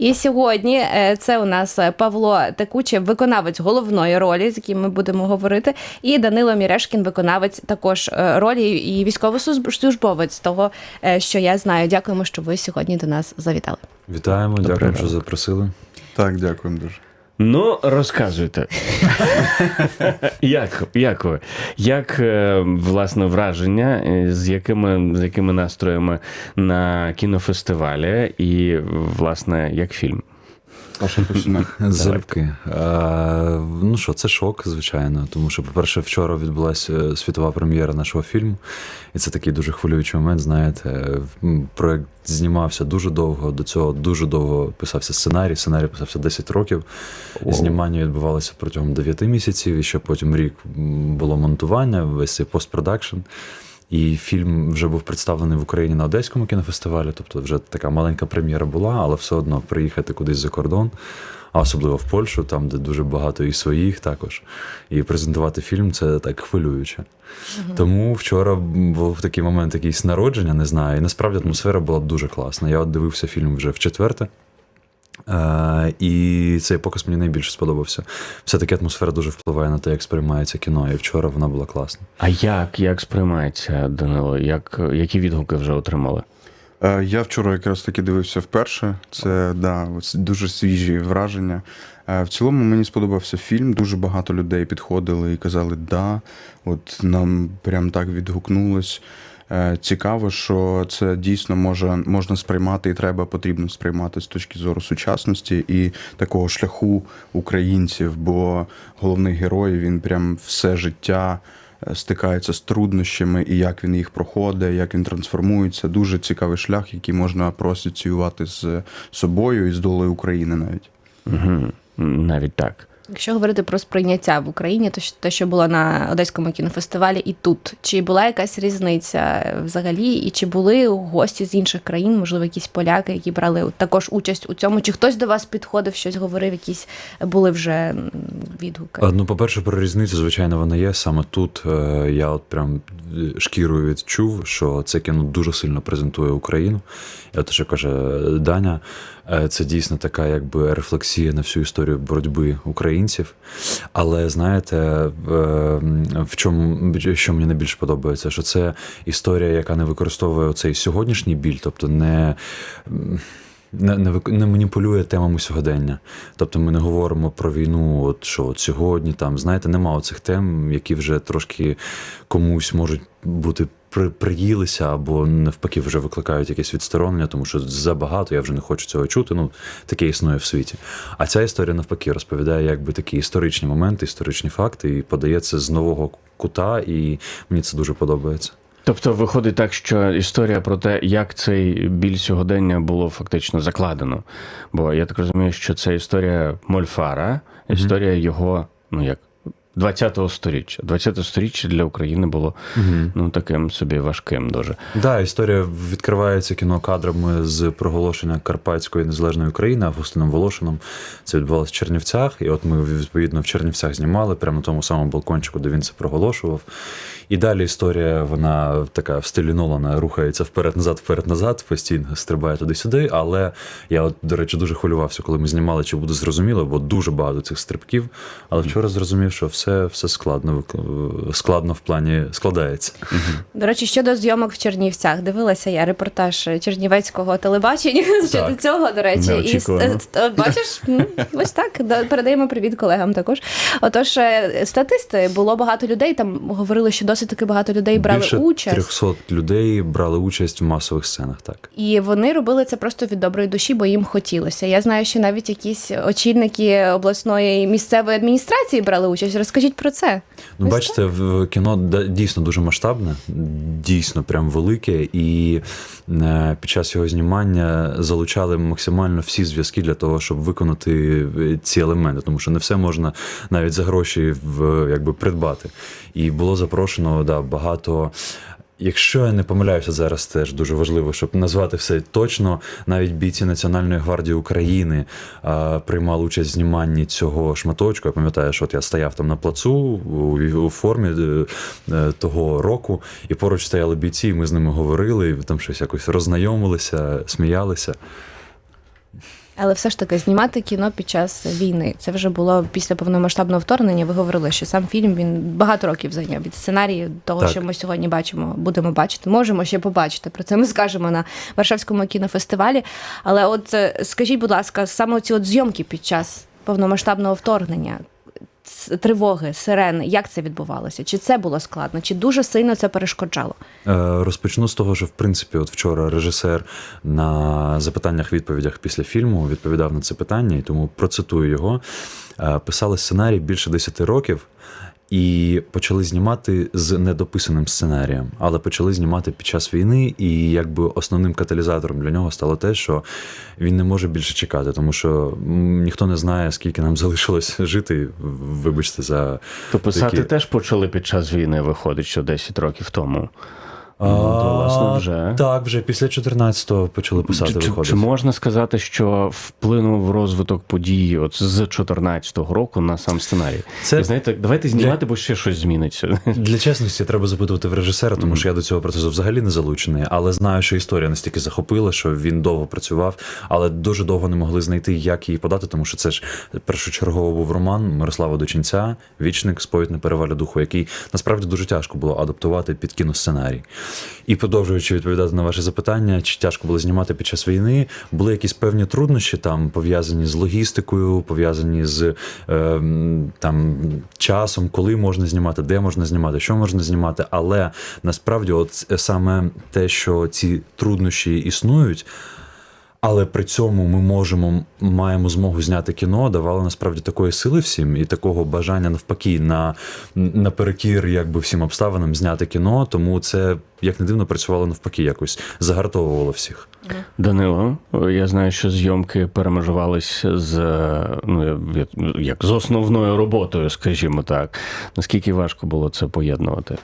І сьогодні е, це у нас е, Павло Текуче, виконавець головної ролі, з яким ми будемо говорити, і Данило Мірешкін, виконавець також е, ролі і військовослужбовець того, що я знаю. Дякуємо, що ви сьогодні до нас завітали. Вітаємо, дякуємо, ранку. що запросили. Так, дякуємо дуже. Ну, розказуйте. як, як ви? Як е, власне враження, е, з якими, з якими настроями на кінофестивалі, і, власне, як фільм? Починає. Залюбки. Е, ну що, це шок, звичайно. Тому що, по-перше, вчора відбулася світова прем'єра нашого фільму, і це такий дуже хвилюючий момент. Знаєте, проект знімався дуже довго. До цього дуже довго писався сценарій. Сценарій писався 10 років. Вау. Знімання відбувалося протягом 9 місяців, і ще потім рік було монтування, весь цей постпродакшн. І фільм вже був представлений в Україні на Одеському кінофестивалі, тобто вже така маленька прем'єра була, але все одно приїхати кудись за кордон, а особливо в Польщу, там, де дуже багато і своїх також. І презентувати фільм це так хвилююче. Тому вчора був такий момент якийсь народження, не знаю. І насправді атмосфера була дуже класна. Я от дивився фільм вже в четверте. Е, і цей показ мені найбільше сподобався. Все-таки атмосфера дуже впливає на те, як сприймається кіно. І вчора вона була класна. А як, як сприймається Данило? Як, які відгуки вже отримали? Е, Я вчора якраз таки дивився вперше. Це да, дуже свіжі враження. Е, В цілому мені сподобався фільм. Дуже багато людей підходили і казали, да, от нам прям так відгукнулось. Е, Цікаво, що це дійсно може можна сприймати і треба потрібно сприймати з точки зору сучасності і такого шляху українців, бо головний герой він прям все життя е, стикається з труднощами і як він їх проходить, як він трансформується. Дуже цікавий шлях, який можна проасоціювати з собою і з долею України навіть. Угу. Навіть так. Якщо говорити про сприйняття в Україні, то те, що було на Одеському кінофестивалі, і тут, чи була якась різниця взагалі, і чи були гості з інших країн, можливо, якісь поляки, які брали також участь у цьому? Чи хтось до вас підходив, щось говорив, якісь були вже відгуки? Ну, по-перше, про різницю, звичайно, вона є. Саме тут е, я от прям е, шкірою відчув, що це кіно дуже сильно презентує Україну. І от що каже Даня, е, це дійсно така якби рефлексія на всю історію боротьби українців. Але знаєте, в, е, чому що мені найбільше подобається, що це історія, яка не використовує цей сьогоднішній біль, тобто не. не, не, не маніпулює темами сьогодення. Тобто ми не говоримо про війну, от що от сьогодні, там, знаєте, нема оцих тем, які вже трошки комусь можуть бути при, приїлися, або навпаки вже викликають якесь відсторонення, тому що забагато, я вже не хочу цього чути. Ну, таке існує в світі. А ця історія навпаки розповідає якби такі історичні моменти, історичні факти, і подається з нового кута, і мені це дуже подобається. Тобто виходить так, що історія про те, як цей біль сьогодення було фактично закладено. Бо я так розумію, що це історія Мольфара, історія його, ну як. 20-го сторіччя. 20-те сторіччя для України було ну таким собі важким дуже. Да, історія відкривається кінокадрами з проголошення Карпатської незалежної України Августином Волошином. Це відбувалося в Чернівцях, і от ми відповідно в Чернівцях знімали прямо на тому самому балкончику, де він це проголошував. І далі історія, вона така в стилі Нолана рухається вперед-назад, вперед-назад, постійно стрибає туди-сюди. Але я, от, до речі, дуже хвилювався, коли ми знімали, чи буде зрозуміло, бо дуже багато цих стрибків. Але вчора зрозумів, що все, все складно, складно в плані складається. До речі, щодо зйомок в Чернівцях, дивилася я репортаж Чернівецького телебачення щодо цього, до речі, і е, бачиш, ось так передаємо привіт колегам також. Отож, е, статисти було багато людей. Там говорили, що досить таки багато людей брали Більше участь. 300 людей брали участь в масових сценах, так. І вони робили це просто від доброї душі, бо їм хотілося. Я знаю, що навіть якісь очільники обласної місцевої адміністрації брали участь. Розкажіть про це. Ну, Ось бачите, в кіно дійсно дуже масштабне, дійсно прям велике, і е, під час його знімання залучали максимально всі зв'язки для того, щоб виконати е, ці елементи, тому що не все можна навіть за гроші в, якби придбати. І було запрошено да, багато. Якщо я не помиляюся, зараз теж дуже важливо, щоб назвати все точно. Навіть бійці Національної гвардії України а, приймали участь в зніманні цього шматочку. Я пам'ятаю, що от я стояв там на плацу у, у формі е, е, того року, і поруч стояли бійці, і ми з ними говорили, і там щось якось роззнайомилися, сміялися. Але все ж таки знімати кіно під час війни. Це вже було після повномасштабного вторгнення. Ви говорили, що сам фільм він багато років зайняв від сценарію того, Так. що ми сьогодні бачимо, будемо бачити. Можемо ще побачити. Про це ми скажемо на Варшавському кінофестивалі. Але от е, скажіть, будь ласка, саме ці от зйомки під час повномасштабного вторгнення. Тривоги, сирени, як це відбувалося? Чи це було складно? Чи дуже сильно це перешкоджало? Е, Розпочну з того, що в принципі, от вчора режисер на запитаннях-відповідях після фільму відповідав на це питання, і тому процитую його. Е, Писали сценарій більше 10 років. І почали знімати з недописаним сценарієм, але почали знімати під час війни, і якби основним каталізатором для нього стало те, що він не може більше чекати, тому що ніхто не знає, скільки нам залишилось жити. Вибачте за То писати такі- теж почали під час війни, виходить, що 10 років тому. Ну, то, власне, вже. Так, вже після 14-го почали писати. Чи, виходить. чи можна сказати, що вплинув розвиток подій от з 14-го року на сам сценарій? Це- І знаєте, давайте знімати, бо ще щось зміниться. Для чесності треба запитувати в режисера, тому що я до цього процесу взагалі не залучений, але знаю, що історія настільки захопила, що він довго працював, але дуже довго не могли знайти, як її подати, тому що це ж першочергово був роман Мирослава Дочинця, вічник сповідь непереваля духу, який насправді дуже тяжко було адаптувати під кіносценарій. І продовжуючи відповідати на ваше запитання, чи тяжко було знімати під час війни, були якісь певні труднощі там пов'язані з логістикою, пов'язані з е, там часом, коли можна знімати, де можна знімати, що можна знімати. Але насправді, от саме те, що ці труднощі існують. Але при цьому ми можемо маємо змогу зняти кіно, давало насправді такої сили всім і такого бажання навпаки на наперекір якби всім обставинам зняти кіно. Тому це як не дивно працювало навпаки, якось загартовувало всіх. Данило, я знаю, що зйомки перемежувались з ну як з основною роботою, скажімо так. Наскільки важко було це поєднувати?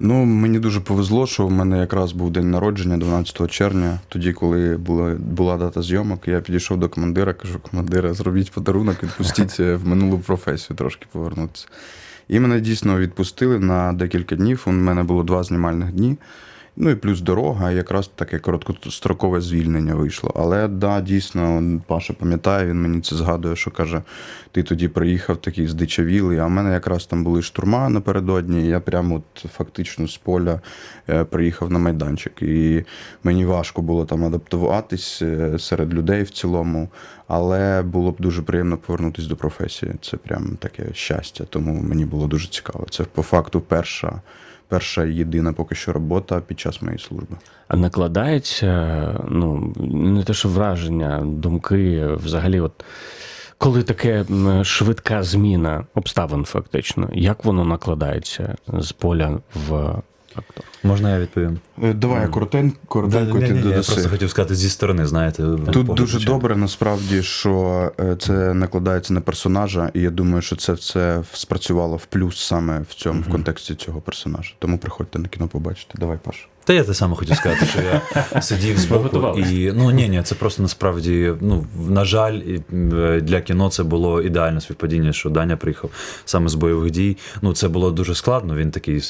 Ну, мені дуже повезло, що в мене якраз був день народження 12 червня. Тоді, коли була, була дата зйомок, я підійшов до командира, кажу: командира, зробіть подарунок, відпустіть е, в минулу професію трошки повернутися. І мене дійсно відпустили на декілька днів. У мене було два знімальних дні. Ну і плюс дорога, якраз таке короткострокове звільнення вийшло. Але да, дійсно, Паша пам'ятає, він мені це згадує, що каже: ти тоді приїхав такий здичавілий, а в мене якраз там були штурма напередодні. і Я прямо от фактично з поля е, приїхав на майданчик. І мені важко було там адаптуватись е, серед людей в цілому, але було б дуже приємно повернутися до професії. Це прям таке щастя, тому мені було дуже цікаво. Це по факту перша. Перша єдина поки що робота під час моєї служби. А накладається, ну, не те, що враження, думки, взагалі, от коли таке швидка зміна обставин, фактично, як воно накладається з поля в актор? Можна я відповім? Е, Давай я коротенько, коротенько ти я додаси. просто хотів сказати зі сторони, знаєте, Тут погляд дуже звичайно. добре насправді, що е, це накладається на персонажа, і я думаю, що це все спрацювало в плюс саме в цьому в контексті цього персонажа. Тому приходьте на кіно побачити. Давай, Паш. Та я те саме хотів сказати, що я сидів збоку і ну ні, ні, це просто насправді, ну на жаль, для кіно це було ідеальне співпадіння, що Даня приїхав саме з бойових дій. Ну це було дуже складно. Він такий,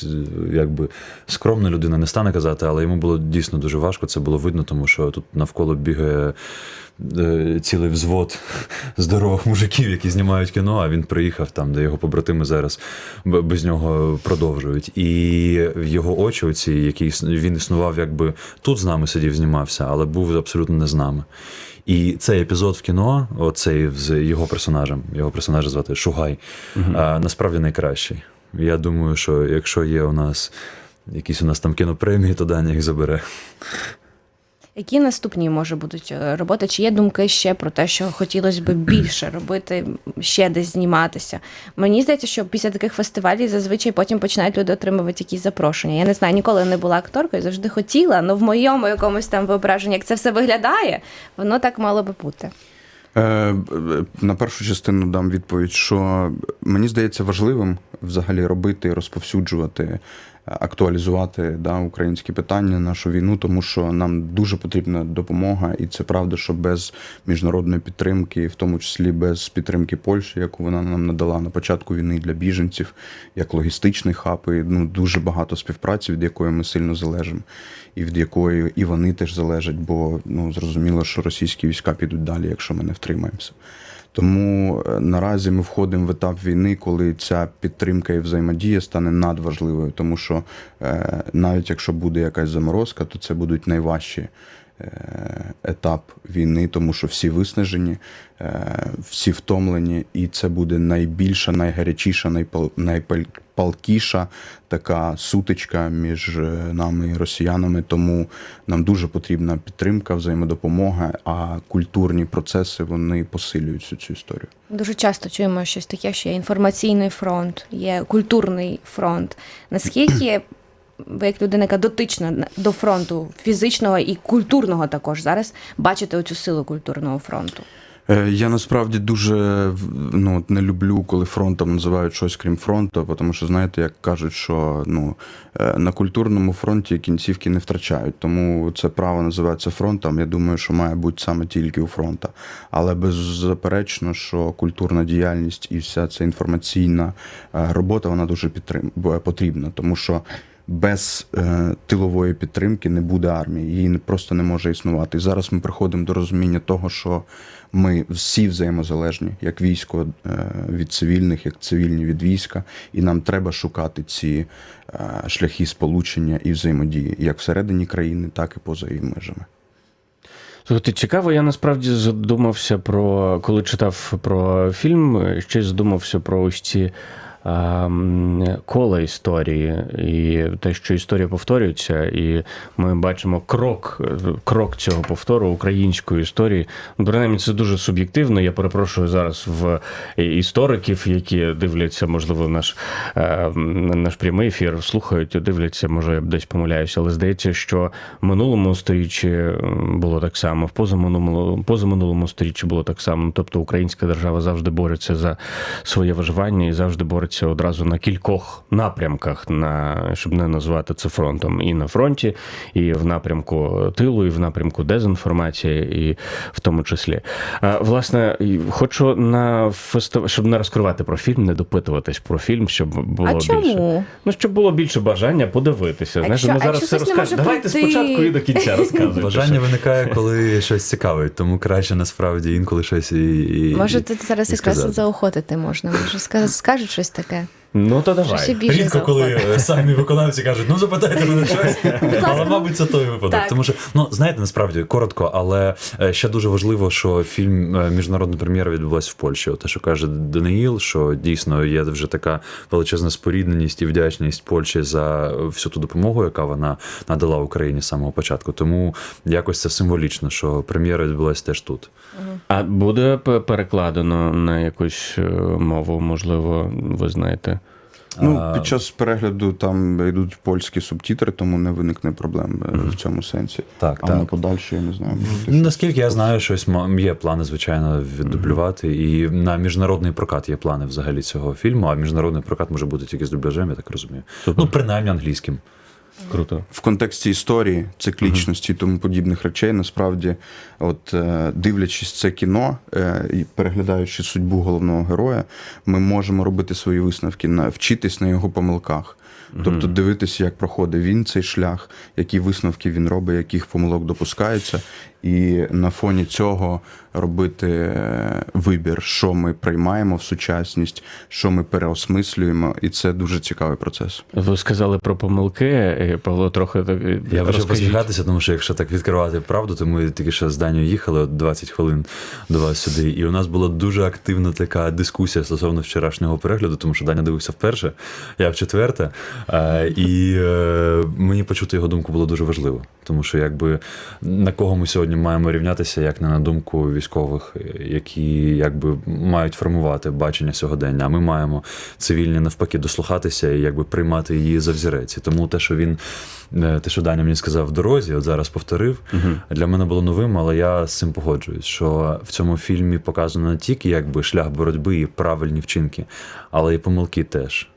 якби скромна людина, не стане казати, але йому було дійсно дуже важко. Це було видно, тому що тут навколо бігає. Е, Цілий взвод здорових мужиків, які знімають кіно, а він приїхав там, де його побратими зараз без нього продовжують. І в його очі, оці, які він існував, якби тут з нами сидів, знімався, але був абсолютно не з нами. І цей епізод в кіно, оцей з його персонажем, його персонажа звати Шугай, а, насправді найкращий. Я думаю, що якщо є у нас якісь у нас там кінопремії, то Даня їх забере. Які наступні може будуть е, роботи? Чи є думки ще про те, що хотілося б більше робити, ще десь зніматися? Мені здається, що після таких фестивалів зазвичай потім починають люди отримувати якісь запрошення. Я не знаю, ніколи не була акторкою, завжди хотіла, але в моєму якомусь там виображенні, як це все виглядає, воно так мало би бути. Е, На першу частину дам відповідь, що мені здається важливим взагалі робити, розповсюджувати актуалізувати да, українські питання, нашу війну, тому що нам дуже потрібна допомога, і це правда, що без міжнародної підтримки, в тому числі без підтримки Польщі, яку вона нам надала на початку війни для біженців, як логістичний хаб, і ну дуже багато співпраці, від якої ми сильно залежимо, і від якої і вони теж залежать, бо ну зрозуміло, що російські війська підуть далі, якщо ми не втримаємося. Тому е, наразі ми входимо в етап війни, коли ця підтримка і взаємодія стане надважливою, тому що е, навіть якщо буде якась заморозка, то це будуть найважчі етап війни, тому що всі виснажені, е, всі втомлені, і це буде найбільша, найгарячіша, найпал, найпалкіша така сутичка між е, нами і росіянами. Тому нам дуже потрібна підтримка, взаємодопомога, а культурні процеси вони посилюють всю цю історію. Дуже часто чуємо щось таке, що є інформаційний фронт, є культурний фронт. Наскільки ви, як людина, яка дотична до фронту фізичного і культурного також зараз бачите оцю силу культурного фронту? Е, Я насправді дуже ну, не люблю, коли фронтом називають щось крім фронту, тому що знаєте, як кажуть, що ну, е, на культурному фронті кінцівки не втрачають. Тому це право називається фронтом. Я думаю, що має бути саме тільки у фронта. Але беззаперечно, що культурна діяльність і вся ця інформаційна е, робота вона дуже потрібна, тому що. Без е, тилової підтримки не буде армії, її просто не може існувати. І зараз ми приходимо до розуміння того, що ми всі взаємозалежні, як військо е, від цивільних, як цивільні від війська, і нам треба шукати ці е, шляхи сполучення і взаємодії, як всередині країни, так і поза її межами. Слухайте, цікаво, я насправді задумався про коли читав про фільм, ще й задумався про ось ці кола історії і те, що історія повторюється, і ми бачимо крок, крок цього повтору української історії. Ну, принаймні, це дуже суб'єктивно. Я перепрошую зараз в істориків, які дивляться, можливо, наш, е, наш прямий ефір, слухають, дивляться, може, я десь помиляюся, але здається, що в минулому сторіччі було так само, в позаминулому, позаминулому сторіччі було так само. Тобто українська держава завжди бореться за своє виживання і завжди бореться одразу на кількох напрямках, на щоб не назвати це фронтом, і на фронті, і в напрямку тилу, і в напрямку дезінформації, і в тому числі. А, Власне, хочу на фестиваль, щоб не розкривати про фільм, не допитуватись про фільм, щоб було а більше. Ну, щоб було більше бажання подивитися. Знаєш, ми а зараз все розкажемо. Давайте пройти? спочатку і до кінця розказуйте. Бажання виникає, коли щось цікавить, тому краще насправді інколи щось і. і Може, ти зараз і якраз заохотити можна. Може, ска- скажуть щось таке. Ну то ще давай. більше Рідко, коли е, самі виконавці кажуть, ну запитайте мене щось, але мабуть це той випадок. Так. Тому що ну знаєте, насправді коротко, але е, ще дуже важливо, що фільм е, міжнародна прем'єра відбулася в Польщі. Те, що каже Даниїл, що дійсно є вже така величезна спорідненість і вдячність Польщі за всю ту допомогу, яка вона надала Україні з самого початку. Тому якось це символічно, що прем'єра відбулася теж тут. А буде п- перекладено на якусь е, мову, можливо, ви знаєте. Ну, під час перегляду там йдуть польські субтітри, тому не виникне проблем е, в цьому сенсі. Так, а так. на подальше я не знаю. Ну. Наскільки я знаю, щось є плани, звичайно, віддублювати. І на міжнародний прокат є плани взагалі цього фільму, а міжнародний прокат може бути тільки з дубляжем, я так розумію. Ну, принаймні англійським. Круто. в контексті історії, циклічності і тому подібних речей, насправді, от е, дивлячись це кіно е, і переглядаючи судьбу головного героя, ми можемо робити свої висновки вчитись на його помилках. Тобто дивитися, як проходить він цей шлях, які висновки він робить, яких помилок допускається, і на фоні цього робити е, вибір, що ми приймаємо в сучасність, що ми переосмислюємо, і це дуже цікавий процес. Ви сказали про помилки, е, Павло, трохи так. е, Я почав розкажіть. посміхатися, тому що якщо так відкривати правду, то ми тільки що з Данію їхали от 20 хвилин до вас сюди. І у нас була дуже активна така дискусія стосовно вчорашнього перегляду, тому що Даня дивився вперше, я в четверте. Е, І е, мені почути його думку було дуже важливо, тому що якби на кого ми сьогодні маємо рівнятися, як не на думку військових, які якби мають формувати бачення сьогодення. А ми маємо цивільні навпаки дослухатися і якби приймати її за взірець. І тому те, що він е, те, що Даня мені сказав в дорозі, от зараз повторив, для мене було новим, але я з цим погоджуюсь, що в цьому фільмі показано не тільки якби шлях боротьби і правильні вчинки, але і помилки теж.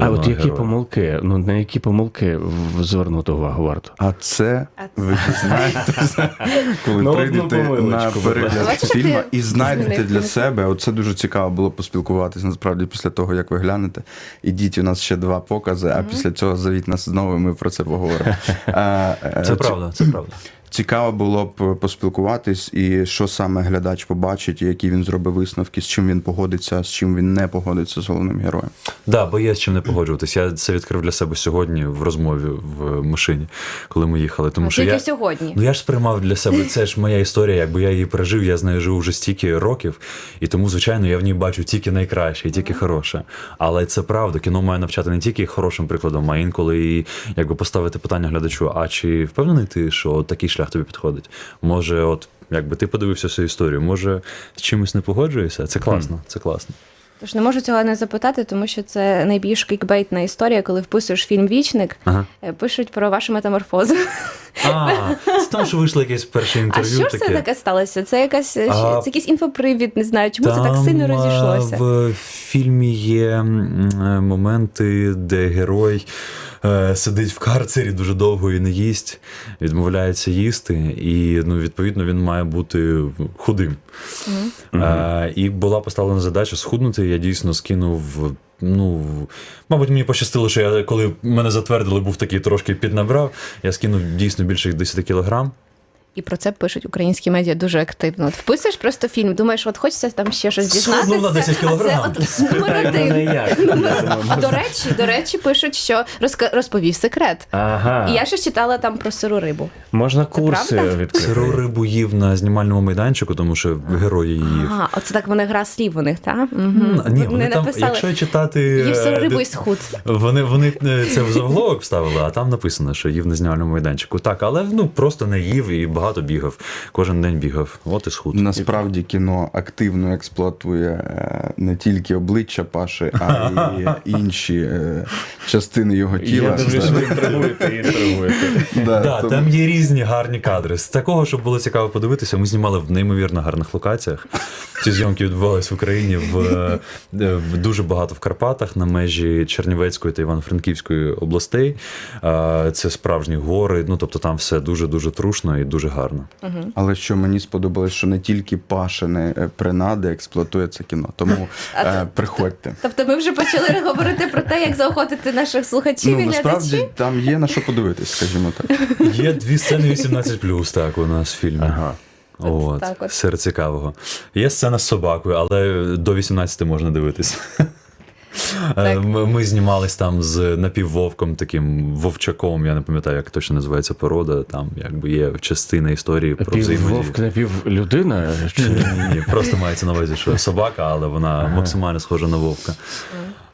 А от які героя. помилки? Ну на які помилки звернути увагу варто? А це ви дізнаєтеся, коли Ну, прийдете на перегляд. Фільму і знайдете для себе. Оце дуже цікаво було поспілкуватися. Насправді, після того як ви глянете. Ідіть, у нас ще два покази, а після цього зовіть нас знову. і Ми про це поговоримо. Е, Це правда, це правда. Цікаво було б поспілкуватись, і що саме глядач побачить, і які він зробить висновки, з чим він погодиться, з чим він не погодиться з головним героєм. Да, бо є з чим не погоджуватись. Я це відкрив для себе сьогодні в розмові в машині, коли ми їхали. Тому А що тільки я, сьогодні. Ну я ж сприймав для себе, це ж моя історія, якби я її пережив, я з нею живу вже стільки років, і тому, звичайно, я в ній бачу тільки найкраще і тільки хороше. Але це правда, кіно має навчати не тільки хорошим прикладом, а інколи і якби поставити питання глядачу: а чи впевнений ти, що такий шлях тобі підходить? Може, от якби ти подивився всю історію, може з чимось не погоджуєшся? Це класно, це класно. Тож не можу цього не запитати, тому що це найбільш кікбейтна історія, коли вписуєш фільм Вічник, Ага. е, пишуть про вашу метаморфозу. А, це там, що вийшло якесь перше А інтерв'ю. що ж це таке. сталося? Це якась А, це якийсь інфопривід, не знаю, чому це так сильно розійшлося. В фільмі є е, моменти, де герой е, сидить в карцері дуже довго і не їсть, відмовляється їсти, і ну, відповідно він має бути худим. І була поставлена задача схуднути. Я дійсно скинув. Ну, мабуть, мені пощастило, що я коли мене затвердили, був такий трошки піднабрав. Я скинув дійсно більше 10 кілограм. І про це пишуть українські медіа дуже активно. От вписуєш просто фільм, думаєш, от хочеться там ще щось дізнатися. Схуднув на 10 а кілограм. це от номер один. До речі, до речі, пишуть, що розка- розповів секрет. Ага. І я ще читала там про сиру рибу. Можна курси правда? відкрити. Сиру рибу їв на знімальному майданчику, тому що герої її їв. Ага, оце так вони гра слів у них, так? Ні, вони там, якщо читати. Їв сиру е, рибу і схуд. Вони, вони е, це в заголовок вставили, а там написано, що їв на знімальному майданчику. Так, але ну просто не їв і багато бігав. Кожен день бігав. От і схуд. Насправді кіно активно експлуатує е, не тільки обличчя Паши, а й інші е, частини його тіла. Я дивлюсь, ви інтригуєте і там є різні гарні кадри. З такого, щоб було цікаво подивитися, ми знімали в неймовірно гарних локаціях. Ці зйомки відбувалися в Україні в, е, в дуже багато в Карпатах на межі Чернівецької та Івано-Франківської областей. Е, Це справжні гори. Ну тобто там все дуже дуже трушно і дуже гарно. Але що мені сподобалось, що не тільки Пашини е, принади експлуатує це кіно. Тому е, приходьте. Тобто ми вже почали говорити про те, як заохотити наших слухачів Ну і насправді глядачів. там є на що подивитись, скажімо так. Є дві сцени 18+, так, у нас в фільмі. Ага. От, так от. серед цікавого. Є сцена з собакою, але до 18 можна дивитися. Так. Ми, ми знімались там з напіввовком, таким вовчаком, я не пам'ятаю, як точно називається порода. Там якби є частина історії про взаємодію. вовк, напів людина. Чи... Ні, просто мається на увазі, що собака, але вона максимально схожа на вовка.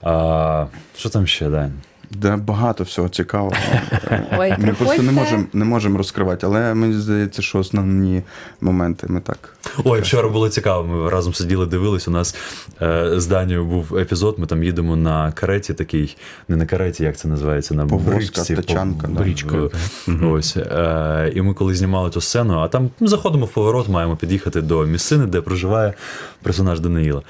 А, що там ще, Дань? Де багато всього цікавого. Ой, Ми просто не можемо не можемо розкривати, але мені здається, що основні моменти ми так. Ой, вчора було цікаво. Ми разом сиділи, дивились. У нас е, з Данією був епізод. Ми там їдемо на кареті, такий, не на кареті, як це називається, на бричці. тачанка, пов- да. Бричка, Е, Ось. Е, і ми коли знімали ту сцену, а там ну, заходимо в поворот, маємо під'їхати до місцини, де проживає персонаж Даниїла.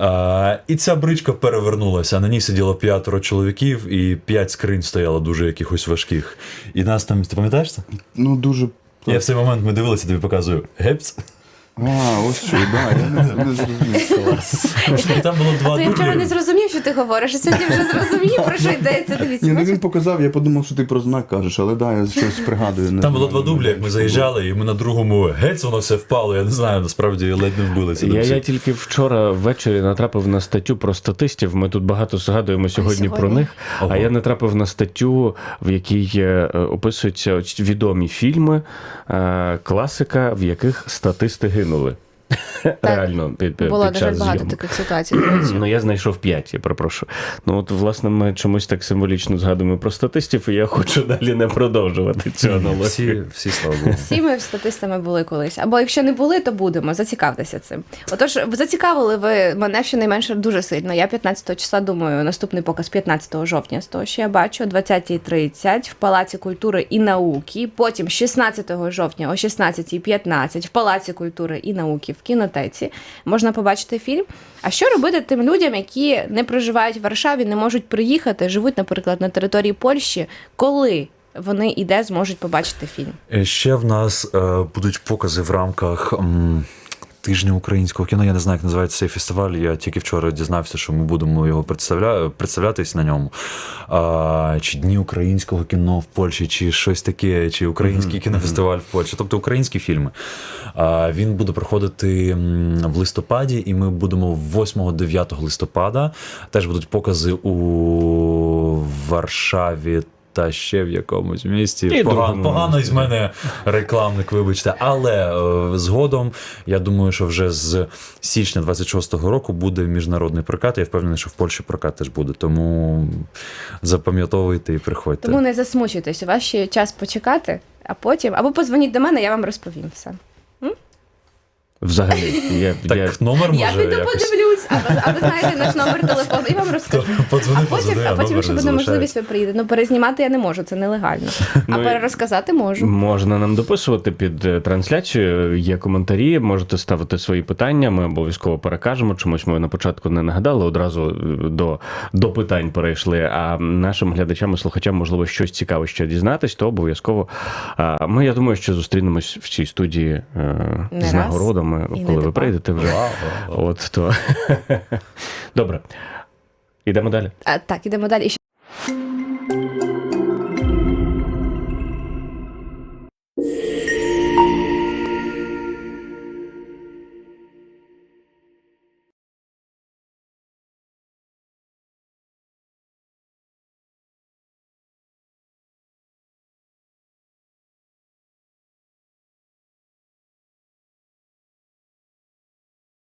Е, і ця бричка перевернулася. На ній сиділо п'ятеро чоловіків, і п'ять скринь стояло дуже якихось важких. І нас там, ти пам'ятаєш це? Ну дуже. Я в цей момент ми дивилися, тобі показую гепс. А, ось що, да, я не, не зрозумів. Там було два То я вчора не зрозумів, що ти говориш, а сьогодні вже зрозумів, про що йдеться. Дивіться, Ні, ну він показав, я подумав, що ти про знак кажеш, але да, я щось пригадую. не Там було знаю. два дублі, як ми заїжджали, і ми на другому геть воно все впало. Я не знаю, насправді ледь не вбилися. Я, я тільки вчора ввечері натрапив на статтю про статистів. Ми тут багато згадуємо сьогодні, про них. Ого. А я натрапив на статтю, в якій е, описуються відомі фільми, е, класика, в яких статисти гинули. Реально, під, під Було, час багато зйомок. таких ситуацій. Ну, я знайшов п'ять, я перепрошую. Ну, от, власне, ми чомусь так символічно згадуємо про статистів, і я хочу далі не продовжувати цю Всі, аналогію. всі слава Богу. Всі ми статистами були колись. Або якщо не були, то будемо. Зацікавтеся цим. Отож, зацікавили ви мене щонайменше дуже сильно. Я 15 числа думаю, наступний показ 15 жовтня, з того, що я бачу, о 20.30 в Палаці культури і науки. Потім 16 жовтня о 16.15 в Палаці культури і науки в кінотеці, можна побачити фільм. А що робити тим людям, які не проживають в Варшаві, не можуть приїхати, живуть, наприклад, на території Польщі, коли вони і де зможуть побачити фільм? Е, Ще в нас е, будуть покази в рамках. м, Тижня українського кіно, я не знаю, як називається цей фестиваль. Я тільки вчора дізнався, що ми будемо його представля... представлятись на ньому. А, чи Дні українського кіно в Польщі, чи щось таке, чи український кінофестиваль в Польщі, тобто українські фільми. А, він буде проходити в листопаді, і ми будемо 8-9 листопада. Теж будуть покази у Варшаві. Та ще в якомусь місті. І Погано, погано із мене рекламник, вибачте. Але е, згодом я думаю, що вже з січня 26-го року буде міжнародний прокат. Я впевнений, що в Польщі прокат теж буде. Тому запам'ятовуйте і приходьте. Тому не засмучуйтесь, у вас ще час почекати, а потім або позвоніть до мене, я вам розповім все. Взагалі, я, так, я, номер може я піду якось. подивлюсь, а ви, а ви знаєте наш номер телефону і вам розкажу. Подзвони, А потім, а потім якщо буде можливість, ви приїдете. Ну, перезнімати я не можу, це нелегально. А Ну, і- перерозказати можу. Можна нам дописувати під е, трансляцією. Є коментарі, можете ставити свої питання. Ми обов'язково перекажемо. Чомусь ми на початку не нагадали, одразу е, до, до питань перейшли. А нашим глядачам і слухачам, можливо, щось цікаве ще дізнатись, то обов'язково. а, Ми, я думаю, що зустрінемось в цій студії е, Не з раз, нагородами, і не коли ви два. прийдете вже. От то. Добре. Ідемо далі. А, так, ідемо далі. І ще